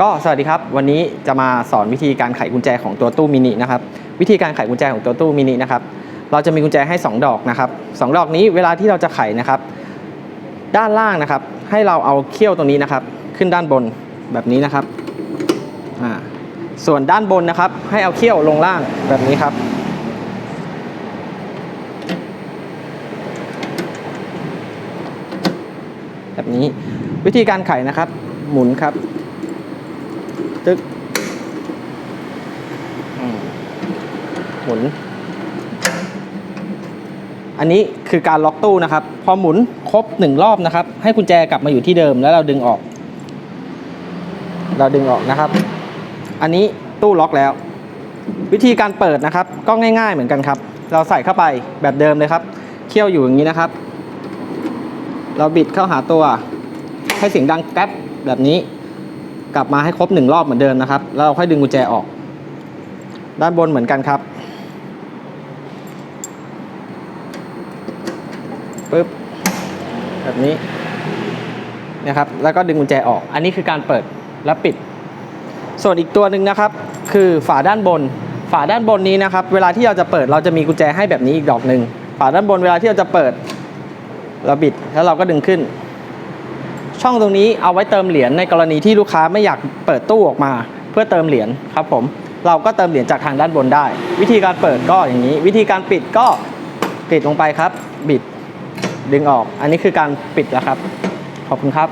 ก็สวัสดีครับ วันนี้จะมาสอนวิธีการไขกุญแจของตัวตู้มินินะครับ วิธีการไขกุญแจของตัวตู้มินินะครับ เราจะมีกุญแจให้ 2 ดอกนะครับสองดอกนี้เวลาที่เราจะไขนะครับ ด้านล่างนะครับ ให้เราเอาเขี้ยวตรงนี้นะครับ ขึ้นด้านบนแบบนี้นะครับอ่าส่วนด้านบนนะครับ ให้เอาเขี้ยวลงล่างแบบนี้ครับ แบบนี้วิธีการไขนะครับ หมุนครับ ตึ๊กอืมหมุน อันนี้คือการล็อกตู้นะครับ พอหมุนครบหนึ่งรอบนะครับ ให้กุญแจกลับมาอยู่ที่เดิมแล้วเราดึงออก เราดึงออกนะครับ อันนี้ตู้ล็อกแล้ว วิธีการเปิดนะครับ ก็ง่าย ๆเหมือนกันครับ เราใส่เข้าไปแบบเดิมเลยครับ เคี่ยวอยู่อย่างนี้นะครับ เราบิดเข้าหาตัว ให้เสียงดังแก๊บแบบนี้ กลับมาให้ครบหนึ่งรอบเหมือนเดิมนะครับ แล้วเราค่อยดึงกุญแจออก ด้านบนเหมือนกันครับปึ๊บแบบนี้นะครับ แล้วก็ดึงกุญแจออก อันนี้คือการเปิดและปิด ส่วนอีกตัวหนึ่งนะครับ คือฝาด้านบน ฝาด้านบนนี้นะครับ เวลาที่เราจะเปิดเราจะมีกุญแจให้แบบนี้อีกดอกหนึ่งฝาด้านบนเวลาที่เราจะเปิด เราบิดแล้วเราก็ดึงขึ้น ช่องตรงนี้เอาไว้เติมเหรียญในกรณีที่ลูกค้าไม่อยากเปิดตู้ออกมา เพื่อเติมเหรียญครับผมเราก็เติมเหรียญจากทางด้านบนได้ วิธีการเปิดก็อย่างนี้ วิธีการปิดก็ปิดลงไปครับ บิดดึงออก อันนี้คือการปิดแล้วครับ ขอบคุณครับ